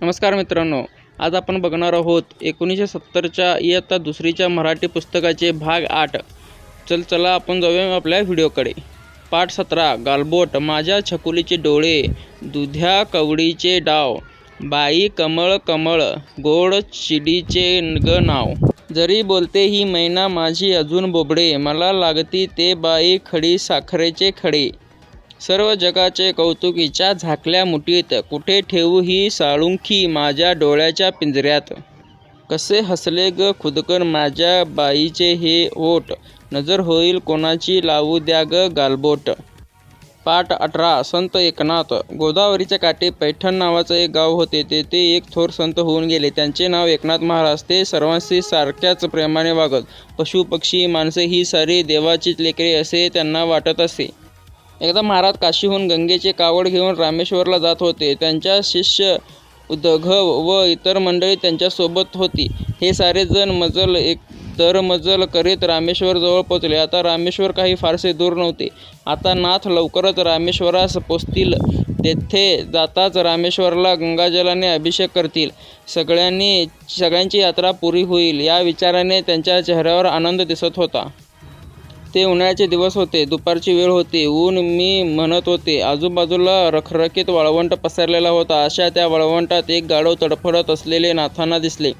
नमस्कार मित्रांनो आज आपण बघणार आहोत एकोणीसशे सत्तरच्या इयत्ता दुसरीच्या मराठी पुस्तकाचे भाग आठ. चल चला आपण जाऊया आपल्या व्हिडिओकडे. पाठ सतरा गालबोट माझ्या छकुलीचे डोळे दुध्या कवडीचे डाव बाई कमळ कमळ गोड चिडीचे ग नाव. जरी बोलते ही मैना माझी अजून बोबडे मला लागती ते बाई खडी साखरेचे खडे. सर्व जगाचे कौतुकीच्या झाकल्या मुठीत. कुठे ठेवू ही साळुंखी माझ्या डोळ्याच्या पिंजऱ्यात? कसे हसले ग खुदकन माझ्या बाईचे हे ओट नजर होईल कोणाची लावू द्या ग गालबोट? पाठ अठरा संत एकनाथ. गोदावरीच्या काठी पैठण नावाचं एक गाव होते. तेथे एक थोर संत होऊन गेले. त्यांचे नाव एकनाथ महाराज. ते सर्वांशी सारख्याच प्रेमाने वागत. पशु पक्षी माणसे ही सारी देवाचीच लेकरे असे त्यांना वाटत असे. एकदा महाराज काशीहून गंगेचे कावड घेऊन रामेश्वरला जात होते. त्यांच्या शिष्य उद्धव व इतर मंडळी त्यांच्यासोबत होती. हे सारे जण मजल एक दर मजल करीत रामेश्वरजवळ पोचले आता रामेश्वर काही फारसे दूर नव्हते. आता नाथ लवकरच रामेश्वरास पोचतील. तेथे जाताच रामेश्वरला गंगाजलाने अभिषेक करतील. सगळ्यांनी सगळ्यांची यात्रा पुरी होईल. या विचाराने त्यांच्या चेहऱ्यावर आनंद दिसत होता. ते उन्हाळ्याचे दिवस होते दुपारची वेळ होती. ऊन मी म्हणत होते आजूबाजूला रखरखीत वाळवंट पसरलेला होता. अशा त्या वाळवंटात एक गाढव तडफडत असलेले नाथांना दिसले.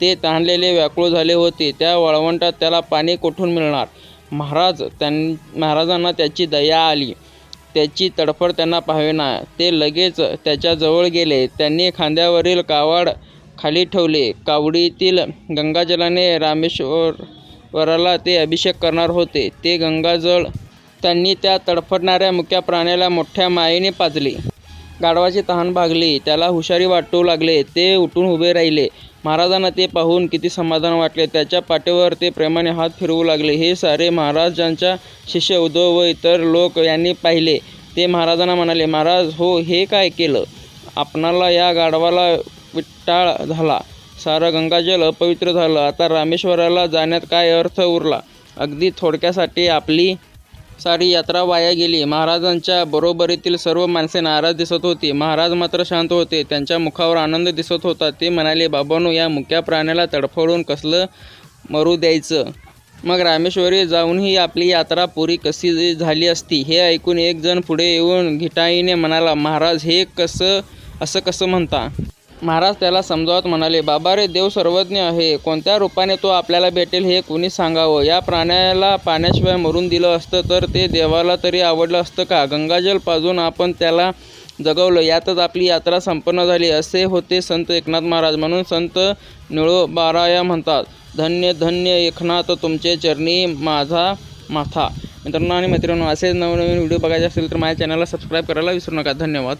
ते तहानलेले व्याकुळ झाले होते. त्या वाळवंटात त्याला पाणी कोठून मिळणार? महाराज त्यां महाराजांना त्याची दया आली. त्याची तडफड त्यांना पाहावेना. ते लगेच त्याच्याजवळ गेले. त्यांनी खांद्यावरील कावड खाली ठेवले. कावडीतील गंगाजलाने रामेश्वर वराला ते अभिषेक करणार होते. ते गंगाजळ त्यांनी त्या तडफडणाऱ्या मुक्या प्राण्याला मोठ्या मायेने पाजले. गाढवाची तहान भागली. त्याला हुशारी वाटू लागले. ते उठून उभे राहिले. महाराजांना ते पाहून किती समाधान वाटले. त्याच्या पाठीवर ते प्रेमाने हात फिरवू लागले. हे सारे महाराजांच्या शिष्य उद्धव व इतर लोक यांनी पाहिले. ते महाराजांना म्हणाले महाराज हो हे काय केलं? आपणाला या गाढवाला विट्टाळ झाला. सारं गंगाजल अपवित्र झालं. आता रामेश्वराला जाण्यात काय अर्थ उरला? अगदी थोडक्यासाठी आपली सारी यात्रा वाया गेली. महाराजांच्या बरोबरीतील सर्व माणसे नाराज दिसत होती. महाराज मात्र शांत होते. त्यांच्या मुखावर आनंद दिसत होता. ते म्हणाले बाबांनो या मुक्या प्राण्याला तडफडून कसलं मरू द्यायचं? मग रामेश्वरी जाऊनही आपली यात्रा पुरी कशी झाली असती? हे ऐकून एक जण पुढे येऊन घिटाईने म्हणाला महाराज हे कसं असं कसं म्हणता? महाराज त्याला समजावत म्हणाले बाबा रे देव सर्वज्ञ आहे. कोणत्या रूपाने तो आपल्याला भेटेल हे कुणी सांगावं? या प्राण्याला पाण्याशिवाय मरून दिलं असतं तर ते देवाला तरी आवडलं असतं का? गंगाजल पाजून आपण त्याला जगवलं. यातच आपली यात्रा संपन्न झाली. असे होते संत एकनाथ महाराज. म्हणून संत निळोबाराया म्हणतात धन्य धन्य एकनाथ तुमचे चरणी माझा माथा. मित्रांनो आणि मित्रांनो असेच नवनवीन व्हिडिओ बघायचे असेल तर माझ्या चॅनलला सबस्क्राईब करायला विसरू नका. धन्यवाद.